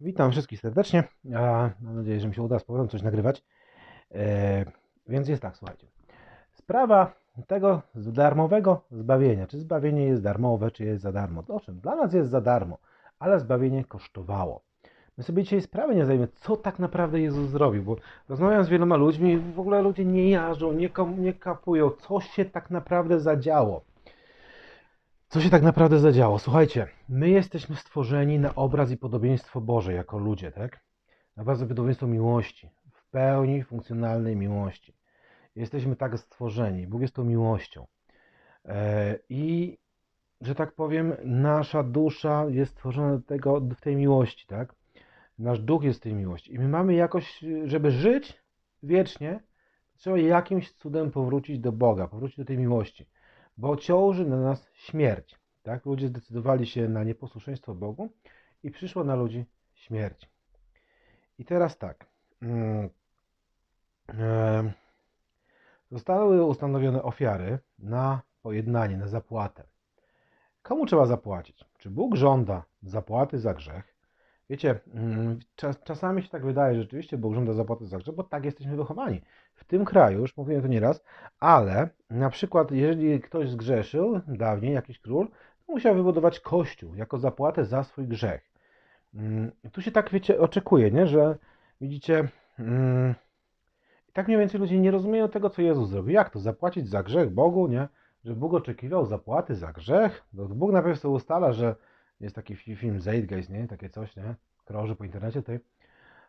Witam wszystkich serdecznie. Ja mam nadzieję, że mi się uda z powrotem coś nagrywać. E, więc jest tak, słuchajcie. Sprawa tego darmowego zbawienia. Czy zbawienie jest darmowe, czy jest za darmo? Owszem, dla nas jest za darmo, ale zbawienie kosztowało. My sobie dzisiaj sprawy nie zdajemy, co tak naprawdę Jezus zrobił, bo rozmawiam z wieloma ludźmi w ogóle ludzie nie jarzą, nie, nie kapują, co się tak naprawdę zadziało. Co się tak naprawdę zadziało? Słuchajcie, my jesteśmy stworzeni na obraz i podobieństwo Boże jako ludzie, tak? Na obraz i podobieństwo miłości, w pełni funkcjonalnej miłości. Jesteśmy tak stworzeni. Bóg jest tą miłością. E, I, że tak powiem, nasza dusza jest stworzona do tego, w tej miłości, tak? Nasz duch jest w tej miłości. I my mamy jakoś, żeby żyć wiecznie, trzeba jakimś cudem powrócić do Boga, powrócić do tej miłości bo ciąży na nas śmierć. Tak? Ludzie zdecydowali się na nieposłuszeństwo Bogu i przyszła na ludzi śmierć. I teraz tak. mm, Zostały ustanowione ofiary na pojednanie, na zapłatę. Komu trzeba zapłacić? Czy Bóg żąda zapłaty za grzech? Wiecie, mm, czas, czasami się tak wydaje, że rzeczywiście Bóg żąda zapłaty za grzech, bo tak jesteśmy wychowani. W tym kraju, już mówiłem to nieraz, ale na przykład, jeżeli ktoś zgrzeszył dawniej, jakiś król, to musiał wybudować kościół jako zapłatę za swój grzech. Mm, Tu się tak, wiecie, oczekuje, nie? że widzicie, mm, tak mniej więcej ludzie nie rozumieją tego, co Jezus zrobił. Jak to? Zapłacić za grzech Bogu, nie? Że Bóg oczekiwał zapłaty za grzech? No, Bóg najpierw sobie ustala, że jest taki fi- film Zeitgeist, nie? Takie coś, nie? Krąży po internecie tutaj.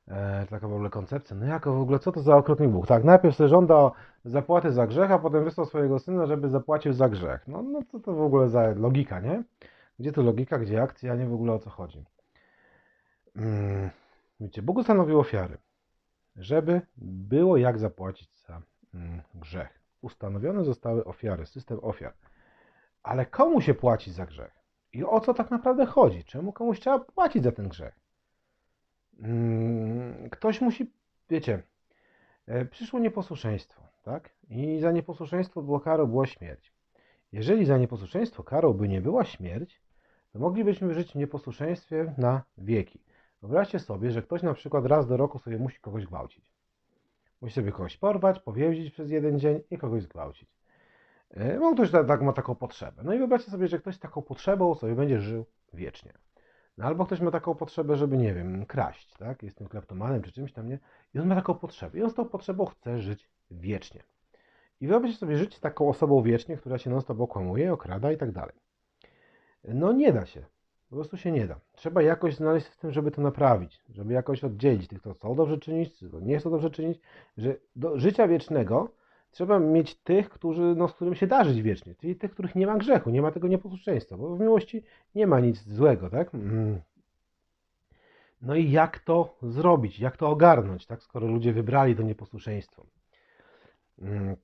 E, taka w ogóle koncepcja. No jak w ogóle, co to za okrutny Bóg? Tak, najpierw sobie żąda zapłaty za grzech, a potem wysłał swojego syna, żeby zapłacił za grzech. No, no co to w ogóle za logika, nie? Gdzie tu logika, gdzie akcja, nie w ogóle o co chodzi. Mm, wiecie, Bóg ustanowił ofiary, żeby było jak zapłacić za mm, grzech. Ustanowione zostały ofiary, system ofiar. Ale komu się płaci za grzech? I o co tak naprawdę chodzi? Czemu komuś trzeba płacić za ten grzech? Mm, Ktoś musi, wiecie, e, przyszło nieposłuszeństwo, tak? I za nieposłuszeństwo było karą, była śmierć. Jeżeli za nieposłuszeństwo karą by nie była śmierć, to moglibyśmy żyć w nieposłuszeństwie na wieki. Wyobraźcie sobie, że ktoś na przykład raz do roku sobie musi kogoś gwałcić. Musi sobie kogoś porwać, powięzić przez jeden dzień i kogoś zgwałcić. Bo ktoś tak ma taką potrzebę. No i wyobraźcie sobie, że ktoś z taką potrzebą sobie będzie żył wiecznie. No albo ktoś ma taką potrzebę, żeby, nie wiem, kraść, tak? Jest tym kleptomanem czy czymś tam, nie? I on ma taką potrzebę. I on z tą potrzebą chce żyć wiecznie. I wyobraźcie sobie żyć z taką osobą wiecznie, która się non-stop okłamuje, okrada i tak dalej. No nie da się. Po prostu się nie da. Trzeba jakoś znaleźć system, żeby to naprawić, żeby jakoś oddzielić tych, co chcą dobrze czynić, co nie chcą dobrze czynić, że do życia wiecznego trzeba mieć tych, którzy, no, z którym się da żyć wiecznie, czyli tych, których nie ma grzechu, nie ma tego nieposłuszeństwa, bo w miłości nie ma nic złego, tak? Mm. No i jak to zrobić, jak to ogarnąć, tak? Skoro ludzie wybrali to nieposłuszeństwo. Mm.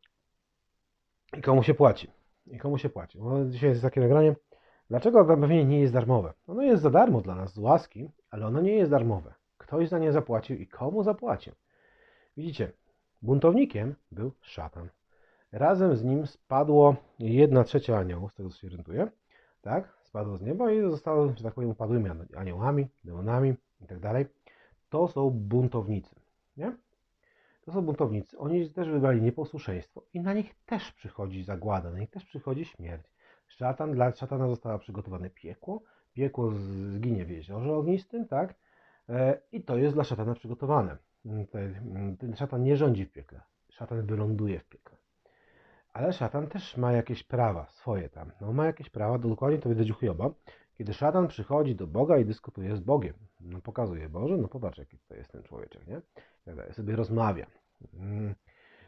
I komu się płaci? I komu się płaci? Bo dzisiaj jest takie nagranie. Dlaczego zbawienie nie jest darmowe? Ono jest za darmo dla nas z łaski, ale ono nie jest darmowe. Ktoś za nie zapłacił i komu zapłacił? Widzicie, buntownikiem był szatan. Razem z nim spadło jedna trzecia aniołów, z tego co się orientuję, tak? Spadło z nieba i zostało, że tak powiem, upadłymi aniołami, demonami i tak dalej. To są buntownicy, nie? To są buntownicy. Oni też wybrali nieposłuszeństwo i na nich też przychodzi zagłada, na nich też przychodzi śmierć. Szatan, dla szatana zostało przygotowane piekło. Piekło zginie w jeziorze ognistym, tak? E, I to jest dla szatana przygotowane. Mm, mm, Ten szatan nie rządzi w piekle. Szatan wyląduje w piekle. Ale szatan też ma jakieś prawa swoje tam. No ma jakieś prawa, dokładnie to widać u Hioba. Kiedy szatan przychodzi do Boga i dyskutuje z Bogiem. No pokazuje Boże, no popatrz jaki to jest ten człowieczek, nie? Tak. Sobie rozmawia. Mm.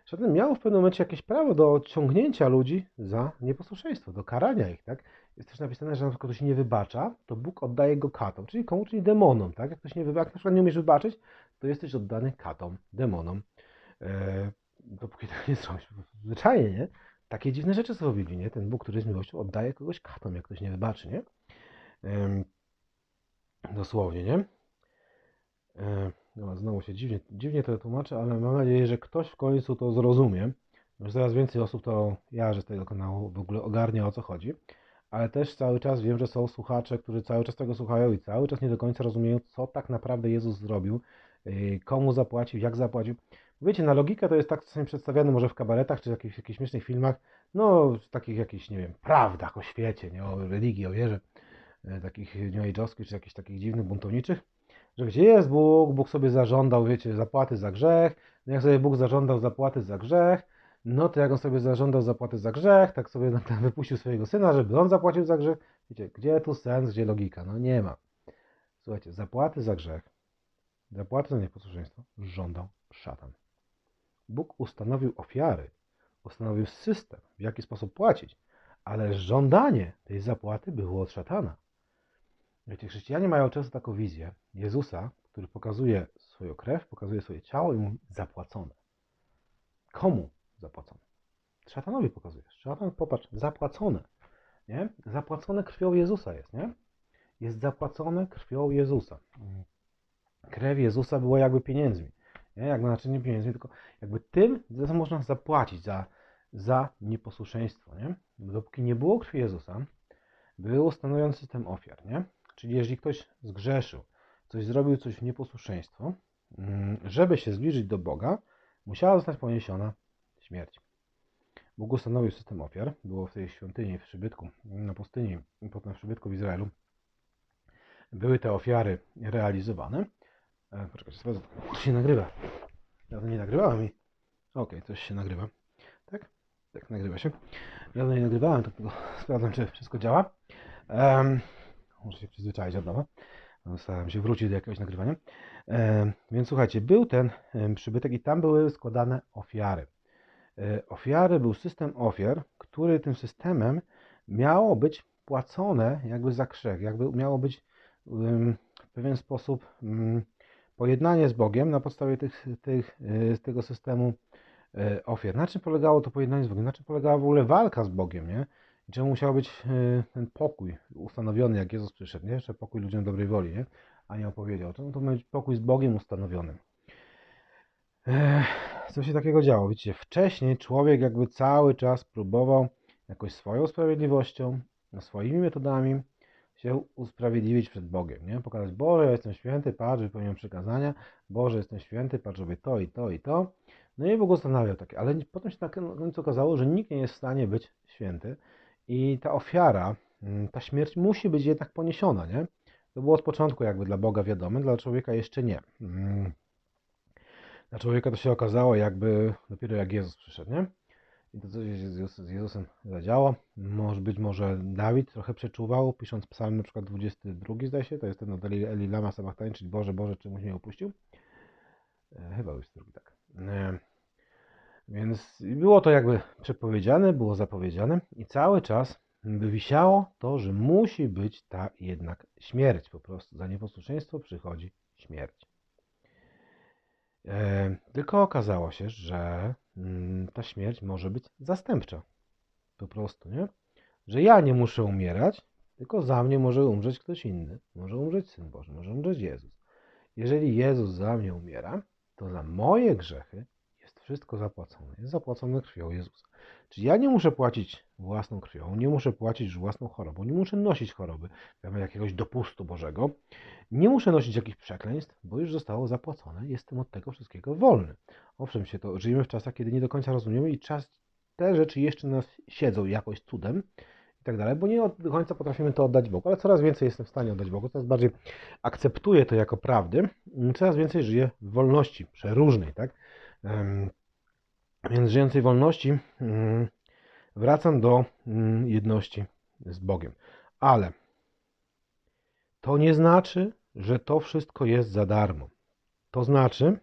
Szatan miał w pewnym momencie jakieś prawo do ciągnięcia ludzi za nieposłuszeństwo, do karania ich, tak? Jest też napisane, że na przykład ktoś nie wybacza, to Bóg oddaje go katom, czyli komu? Czyli demonom, tak? Jak ktoś nie wybacza, jak na przykład nie umiesz wybaczyć, to jesteś oddany katom, demonom. E, dopóki tego nie zrobisz. Zwyczajnie, nie? Takie dziwne rzeczy są Biblii, nie? Ten Bóg, który jest miłością, oddaje kogoś katom, jak ktoś nie wybaczy, nie? Em, dosłownie, nie? E, no, znowu się dziwnie, dziwnie to tłumaczę, ale mam nadzieję, że ktoś w końcu to zrozumie. Już coraz więcej osób to ja, że z tego kanału w ogóle ogarnia o co chodzi. ale też cały czas wiem, że są słuchacze, którzy cały czas tego słuchają i cały czas nie do końca rozumieją, co tak naprawdę Jezus zrobił, komu zapłacił, jak zapłacił. Wiecie, na logikę to jest tak czasami przedstawiane może w kabaretach czy w jakichś, jakichś śmiesznych filmach, no w takich jakichś, nie wiem, prawdach o świecie, nie, o religii, o wierze, yy, takich new czy jakichś takich dziwnych, buntowniczych, że gdzie jest Bóg, Bóg sobie zażądał, wiecie, zapłaty za grzech, no jak sobie Bóg zażądał zapłaty za grzech, no to jak on sobie zażądał zapłaty za grzech, tak sobie wypuścił swojego syna, żeby on zapłacił za grzech. Wiecie, gdzie tu sens, gdzie logika? No nie ma. Słuchajcie, zapłaty za grzech, zapłaty za nieposłuszeństwo żądał szatan. Bóg ustanowił ofiary, ustanowił system, w jaki sposób płacić, ale żądanie tej zapłaty było od szatana. Wiecie, chrześcijanie mają często taką wizję Jezusa, który pokazuje swoją krew, pokazuje swoje ciało i mówi zapłacone. Komu zapłacone? Szatanowi pokazujesz. Szatan, popatrz, zapłacone. Nie? Zapłacone krwią Jezusa jest, nie? Jest zapłacone krwią Jezusa. Krew Jezusa była jakby pieniędzmi. Nie? Jakby znaczy pieniędzmi, tylko jakby tym, za można zapłacić za, za nieposłuszeństwo, nie? Dopóki nie było krwi Jezusa, był ustanowiony system ofiar, nie? Czyli jeżeli ktoś zgrzeszył, coś zrobił, coś w nieposłuszeństwo, mm, żeby się zbliżyć do Boga, musiała zostać poniesiona śmierć. Bóg ustanowił system ofiar. Było w tej świątyni, w przybytku, na pustyni, potem w przybytku w Izraelu. Były te ofiary realizowane. E, poczekajcie, sprawdzę, to się nagrywa. Dawno nie nagrywałem i... Okej, okay, coś się nagrywa. Tak? Tak, nagrywa się. Dawno nie nagrywałem, to tylko sprawdzam, czy wszystko działa. Um, muszę się przyzwyczaić od nowa. Starałem się wrócić do jakiegoś nagrywania. Um, więc słuchajcie, był ten przybytek i tam były składane ofiary. E, ofiary był system ofiar, który tym systemem miało być płacone jakby za grzech, jakby miało być w pewien sposób pojednanie z Bogiem na podstawie tych, tych, e, tego systemu e, ofiar. Na czym polegało to pojednanie z Bogiem? Na czym polegała w ogóle walka z Bogiem, nie? Czemu musiał być ten pokój ustanowiony, jak Jezus przyszedł, nie? Jeszcze pokój ludziom dobrej woli, nie? A nie opowiedział. Czemu to ma być pokój z Bogiem ustanowiony? co się takiego działo? Widzicie, wcześniej człowiek jakby cały czas próbował jakoś swoją sprawiedliwością, swoimi metodami się usprawiedliwić przed Bogiem, nie? Pokazać, Boże, ja jestem święty, patrz, wypełniam przykazania, Boże, jestem święty, patrz, robię to i to i to. No i Bóg ustanawiał takie, ale potem się na końcu okazało, że nikt nie jest w stanie być święty i ta ofiara, mm, ta śmierć musi być jednak poniesiona, nie? To było od początku jakby dla Boga wiadome, dla człowieka jeszcze nie. Mm. Dla człowieka to się okazało jakby dopiero jak Jezus przyszedł, nie? I to coś z Jezusem zadziałało. Może być może Dawid trochę przeczuwał, pisząc psalm na przykład 22 zdaje się, to jest ten od Eli Lama Sabachthani, czyli Boże, Boże, czemuś mnie upuścił. E, chyba 22, tak. E, więc było to jakby przepowiedziane, było zapowiedziane i cały czas wisiało to, że musi być ta jednak śmierć po prostu. Za nieposłuszeństwo przychodzi śmierć. E, tylko okazało się, że ta śmierć może być zastępcza. Po prostu, nie? Że ja nie muszę umierać, tylko za mnie może umrzeć ktoś inny. Może umrzeć Syn Boży, może umrzeć Jezus. Jeżeli Jezus za mnie umiera, to za moje grzechy wszystko zapłacone. Jest zapłacone krwią Jezusa. Czyli ja nie muszę płacić własną krwią, nie muszę płacić własną chorobą, nie muszę nosić choroby, jakiegoś dopustu Bożego, nie muszę nosić jakichś przekleństw, bo już zostało zapłacone, jestem od tego wszystkiego wolny. Owszem, się to, żyjemy w czasach, kiedy nie do końca rozumiemy i czas, te rzeczy jeszcze nas siedzą jakoś cudem i tak dalej, bo nie do końca potrafimy to oddać Bogu, ale coraz więcej jestem w stanie oddać Bogu, coraz bardziej akceptuję to jako prawdy, coraz więcej żyję w wolności przeróżnej, tak? Więc żyjąc tej wolności, mm, wracam do mm, jedności z Bogiem. Ale to nie znaczy, że to wszystko jest za darmo. To znaczy,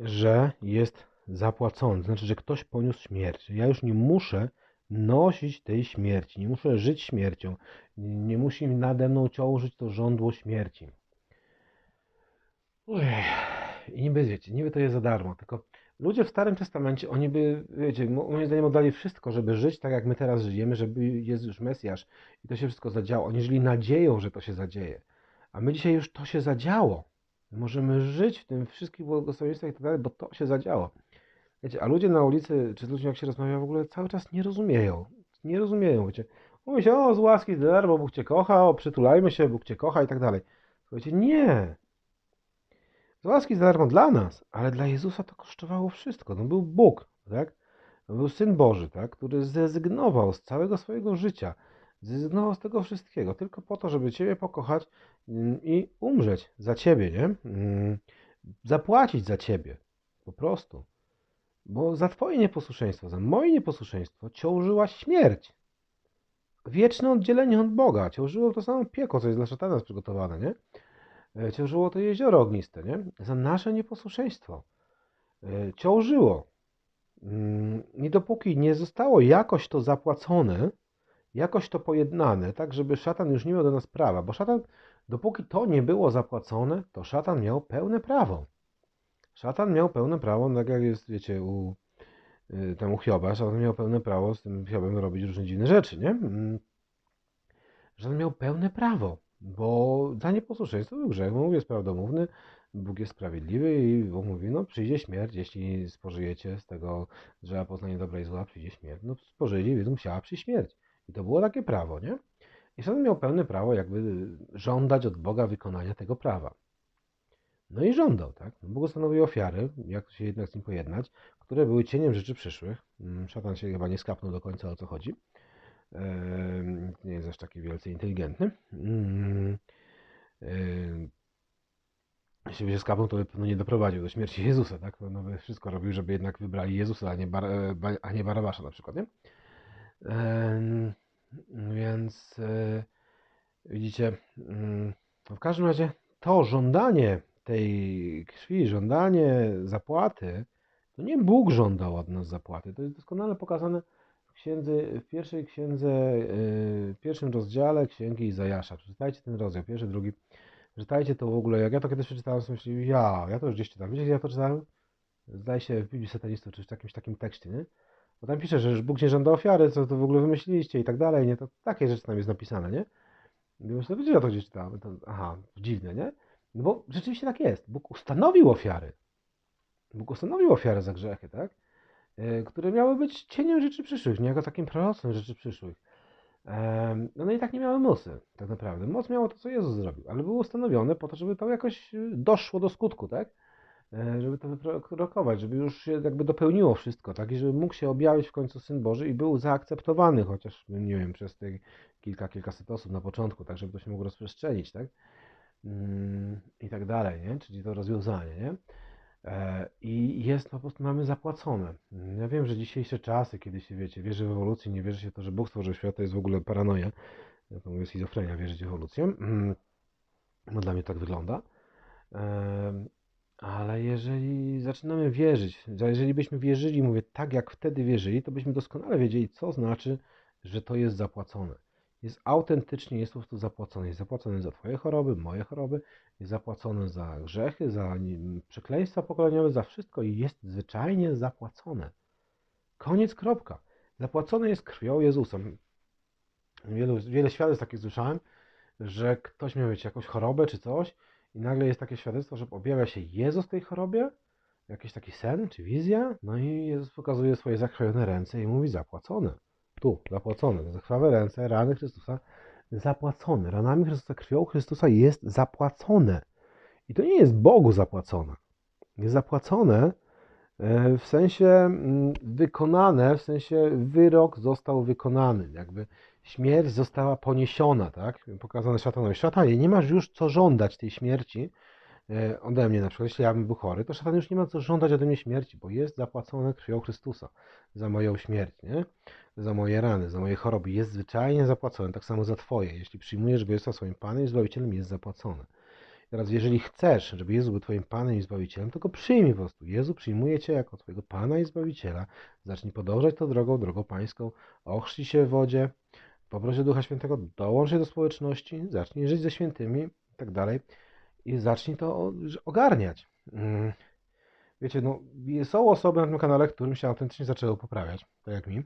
że jest zapłacone. To znaczy, że ktoś poniósł śmierć. Ja już nie muszę nosić tej śmierci, nie muszę żyć śmiercią, nie musi nade mną ciążyć to żądło śmierci. Ujej. I niby wiecie, niby to jest za darmo, tylko ludzie w Starym Testamencie, oni by, wiecie, moim zdaniem oddali wszystko, żeby żyć tak, jak my teraz żyjemy, żeby jest już Mesjasz i to się wszystko zadziało. Oni żyli nadzieją, że to się zadzieje. A my dzisiaj już to się zadziało. My możemy żyć w tym wszystkich błogosławieństwach i tak dalej, bo to się zadziało. Wiecie, a ludzie na ulicy, czy z ludźmi jak się rozmawia w ogóle cały czas nie rozumieją. Nie rozumieją, wiecie. Mówi się, o, z łaski, z darmo, Bóg Cię kocha, o, przytulajmy się, Bóg Cię kocha i tak dalej. Słuchajcie, nie. Z łaski, z darmo dla nas, ale dla Jezusa to kosztowało wszystko. No był Bóg, tak? No był Syn Boży, tak? Który zrezygnował z całego swojego życia, zrezygnował z tego wszystkiego, tylko po to, żeby Ciebie pokochać mm, i umrzeć za Ciebie, nie? Mm, zapłacić za Ciebie, po prostu. Bo za Twoje nieposłuszeństwo, za moje nieposłuszeństwo ciążyła śmierć. Wieczne oddzielenie od Boga. Ciążyło to samo piekło, co jest dla szatana przygotowane, nie? E, ciążyło to jezioro ogniste, nie? Za nasze nieposłuszeństwo. E, ciążyło. Mm, I dopóki nie zostało jakoś to zapłacone, jakoś to pojednane, tak żeby szatan już nie miał do nas prawa, bo szatan, dopóki to nie było zapłacone, to szatan miał pełne prawo. Szatan miał pełne prawo, tak jak jest, wiecie, u, y, tam u Hioba, szatan miał pełne prawo z tym Hiobem robić różne dziwne rzeczy, nie? Mm. Szatan miał pełne prawo, bo za nieposłuszeństwo był grzech, Bóg jest prawdomówny, Bóg jest sprawiedliwy i Bóg mówi, no przyjdzie śmierć, jeśli spożyjecie z tego drzewa poznania dobra i zła, przyjdzie śmierć. No spożyli, więc musiała przyjść śmierć. I to było takie prawo, nie? I szatan miał pełne prawo jakby żądać od Boga wykonania tego prawa. No i żądał, tak? No, Bóg ustanowił ofiary, jak się jednak z nim pojednać, które były cieniem rzeczy przyszłych. Mm, szatan się chyba nie skapnął do końca o co chodzi. Nie jest aż taki wielce inteligentny. Mm, jeśli by się skapnął, to by pewno nie doprowadził do śmierci Jezusa, tak? No by wszystko robił, żeby jednak wybrali Jezusa, a nie, Bar a nie Barabasza na przykład, nie? Więc e, widzicie, mm, w każdym razie to żądanie tej krwi, żądanie zapłaty, to nie Bóg żądał od nas zapłaty. To jest doskonale pokazane księdze, w pierwszej księdze, yy, w pierwszym rozdziale księgi Izajasza. Przeczytajcie ten rozdział, pierwszy, drugi. Przeczytajcie to w ogóle. Jak ja to kiedyś przeczytałem, to myślałem, ja, ja to już gdzieś czytam. Wiecie, ja to czytałem? Zdaje się w Biblii satanistów, czy w jakimś takim tekście, nie? Bo tam pisze, że Bóg nie żąda ofiary, co to w ogóle wymyśliliście i tak dalej, nie? To takie rzeczy tam jest napisane, nie? I myślę, że ja to gdzieś czytałem. To, aha, dziwne, nie? No bo rzeczywiście tak jest. Bóg ustanowił ofiary. Bóg ustanowił ofiary za grzechy, tak? E, które miały być cieniem rzeczy przyszłych, niejako takim proroctwem rzeczy przyszłych. No, no i tak nie miały mocy, tak naprawdę. Moc miało to, co Jezus zrobił, ale było ustanowione po to, żeby to jakoś y, doszło do skutku, tak? E, żeby to wyprokować, żeby już się jakby dopełniło wszystko, tak? I żeby mógł się objawić w końcu Syn Boży i był zaakceptowany, chociaż, nie wiem, przez te kilka, kilkaset osób na początku, tak? Żeby to się mogło rozprzestrzenić, tak? Mm, i tak dalej, nie? czyli to rozwiązanie. Nie? E, I jest po prostu, mamy zapłacone. Ja wiem, że dzisiejsze czasy, kiedy się wiecie, wierzy w ewolucję, nie wierzy się w to, że Bóg stworzył świat, to jest w ogóle paranoja. Ja to mówię schizofrenia, wierzyć w ewolucję. No dla mnie tak wygląda. E, ale jeżeli zaczynamy wierzyć, jeżeli byśmy wierzyli, mówię tak jak wtedy wierzyli, to byśmy doskonale wiedzieli, co znaczy, że to jest zapłacone jest autentycznie, jest po prostu zapłacony. Jest zapłacony za Twoje choroby, moje choroby, jest zapłacony za grzechy, za przekleństwa pokoleniowe, za wszystko i jest zwyczajnie zapłacone. Koniec, kropka. Zapłacone jest krwią Jezusa. Wielu, wiele świadectw takich słyszałem, że ktoś miał mieć jakąś chorobę czy coś i nagle jest takie świadectwo, że objawia się Jezus w tej chorobie, jakiś taki sen czy wizja, no i Jezus pokazuje swoje zakrwione ręce i mówi zapłacone tu zapłacone. Za krwawe ręce, rany Chrystusa zapłacone. Ranami Chrystusa, krwią Chrystusa jest zapłacone. I to nie jest Bogu zapłacone. Jest zapłacone e, w sensie mm, wykonane, w sensie wyrok został wykonany. Jakby śmierć została poniesiona, tak? Pokazane szatanowi. Szatanie, nie masz już co żądać tej śmierci, ode mnie na przykład, jeśli ja bym był chory, to szatan już nie ma co żądać ode mnie śmierci, bo jest zapłacone krwią Chrystusa za moją śmierć, nie? za moje rany, za moje choroby. Jest zwyczajnie zapłacone, tak samo za Twoje. Jeśli przyjmujesz go Jezusa swoim Panem i Zbawicielem, jest zapłacone. Teraz, jeżeli chcesz, żeby Jezus był Twoim Panem i Zbawicielem, to go przyjmij po prostu. Jezu przyjmuje Cię jako Twojego Pana i Zbawiciela. Zacznij podążać tą drogą, drogą pańską, ochrzcij się w wodzie, poproś Ducha Świętego, dołącz się do społeczności, zacznij żyć ze świętymi i tak dalej i zacznij to ogarniać. Mm. Wiecie, no, są osoby na tym kanale, którym się autentycznie zaczęło poprawiać, tak jak mi,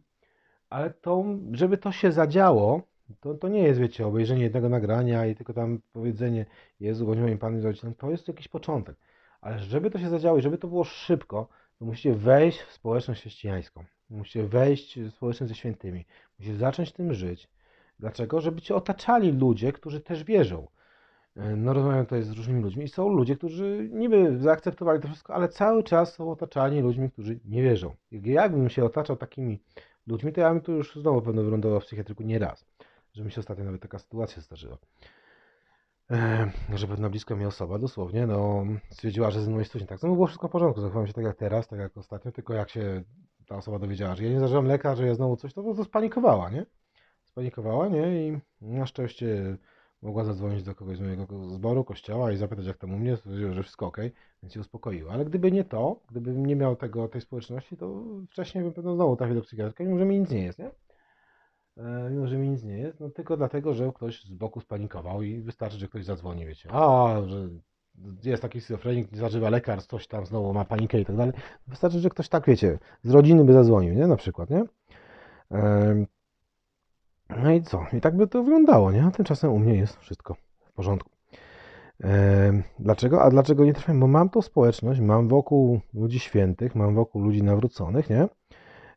ale to, żeby to się zadziało, to, to nie jest, wiecie, obejrzenie jednego nagrania i tylko tam powiedzenie Jezu, bądź moim Panem i to jest jakiś początek. Ale żeby to się zadziało i żeby to było szybko, to musicie wejść w społeczność chrześcijańską. Musicie wejść w społeczność ze świętymi. Musicie zacząć tym żyć. Dlaczego? Żeby cię otaczali ludzie, którzy też wierzą. E, No rozmawiam tutaj z różnymi ludźmi i są ludzie, którzy niby zaakceptowali to wszystko, ale cały czas są otaczani ludźmi, którzy nie wierzą. Jak- Jakbym się otaczał takimi ludźmi, to ja bym tu już znowu pewno wylądował w psychiatryku nie raz. Że mi się ostatnio nawet taka sytuacja zdarzyła. E, że pewna bliska mi osoba dosłownie, no, stwierdziła, że ze mną jest coś nie tak. No było wszystko w porządku, zachowałem się tak jak teraz, tak jak ostatnio, tylko jak się ta osoba dowiedziała, że ja nie zażyłam leka, że ja znowu coś, to prostu spanikowała, nie? Spanikowała, nie? I na szczęście mogła zadzwonić do kogoś z mojego zboru, kościoła i zapytać, jak tam u mnie, stwierdziła, że wszystko ok, więc się uspokoiła. Ale gdyby nie to, gdybym nie miał tego, tej społeczności, to wcześniej bym pewno znowu trafił do psychiatryka, mimo że mi nic nie jest, nie? E, mimo że mi nic nie jest, no tylko dlatego, że ktoś z boku spanikował i wystarczy, że ktoś zadzwoni, wiecie, a, że jest taki schizofrenik, zażywa lekar, coś tam znowu ma panikę i tak dalej. Wystarczy, że ktoś tak, wiecie, z rodziny by zadzwonił, nie, na przykład, nie? No i co? I tak by to wyglądało, nie? A tymczasem u mnie jest wszystko w porządku. Dlaczego? A dlaczego nie trafiam? Bo mam tą społeczność, mam wokół ludzi świętych, mam wokół ludzi nawróconych, nie?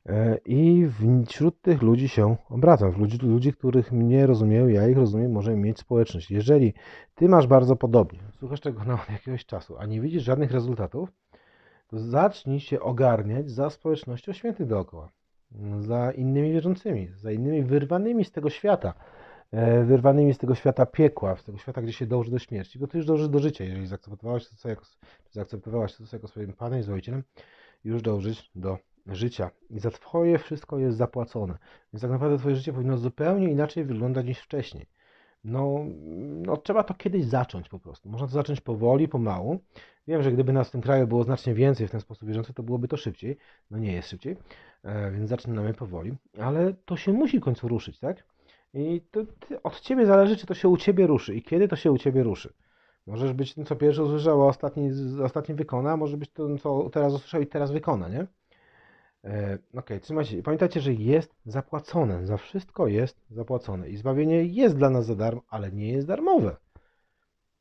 E, I wśród tych ludzi się obracam. W ludzi, ludzi, których mnie rozumieją, ja ich rozumiem, możemy mieć społeczność. Jeżeli ty masz bardzo podobnie, słuchasz tego na jakiegoś czasu, a nie widzisz żadnych rezultatów, to zacznij się ogarniać za społecznością świętych dookoła, za innymi wierzącymi, za innymi wyrwanymi z tego świata, e, wyrwanymi z tego świata piekła, z tego świata, gdzie się dąży do śmierci, bo ty już dążysz do życia. Jeżeli zaakceptowałaś to, co jako, zaakceptowałaś to, co jako swoim Panem i Zwołicielem, już dążysz do życia i za Twoje wszystko jest zapłacone. Więc tak naprawdę Twoje życie powinno zupełnie inaczej wyglądać niż wcześniej. No, no trzeba to kiedyś zacząć po prostu. Można to zacząć powoli, pomału. Wiem, że gdyby nas w tym kraju było znacznie więcej w ten sposób wierzących, to byłoby to szybciej. No nie jest szybciej, e, więc zaczynamy powoli, ale to się musi w końcu ruszyć, tak? I to, od Ciebie zależy, czy to się u Ciebie ruszy i kiedy to się u Ciebie ruszy. Możesz być tym, co pierwszy usłyszał, a ostatni, ostatni wykona, może być tym, co teraz usłyszał i teraz wykona, nie? E, Okej, trzymajcie się. Pamiętajcie, że jest zapłacone. Za wszystko jest zapłacone. I zbawienie jest dla nas za darmo, ale nie jest darmowe.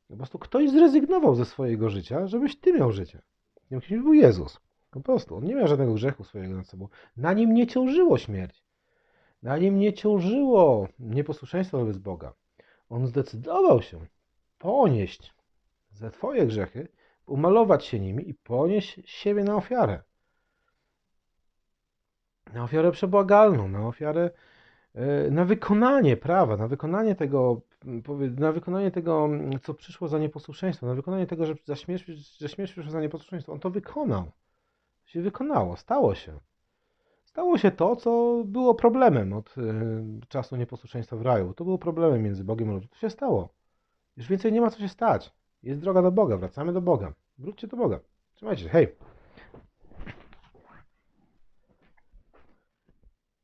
Po prostu ktoś zrezygnował ze swojego życia, żebyś ty miał życie. Tym kimś był Jezus. Po prostu. On nie miał żadnego grzechu swojego nad sobą. Na nim nie ciążyło śmierć. Na nim nie ciążyło nieposłuszeństwo wobec Boga. On zdecydował się ponieść za twoje grzechy, umalować się nimi i ponieść siebie na ofiarę na ofiarę przebłagalną, na ofiarę, e, na wykonanie prawa, na wykonanie tego, na wykonanie tego, co przyszło za nieposłuszeństwo, na wykonanie tego, że za śmierć, że śmierć za nieposłuszeństwo. On to wykonał. To się wykonało, stało się. Stało się to, co było problemem od e, czasu nieposłuszeństwa w raju. To było problemem między Bogiem a ludźmi. To się stało. Już więcej nie ma co się stać. Jest droga do Boga, wracamy do Boga. Wróćcie do Boga. Trzymajcie się, hej!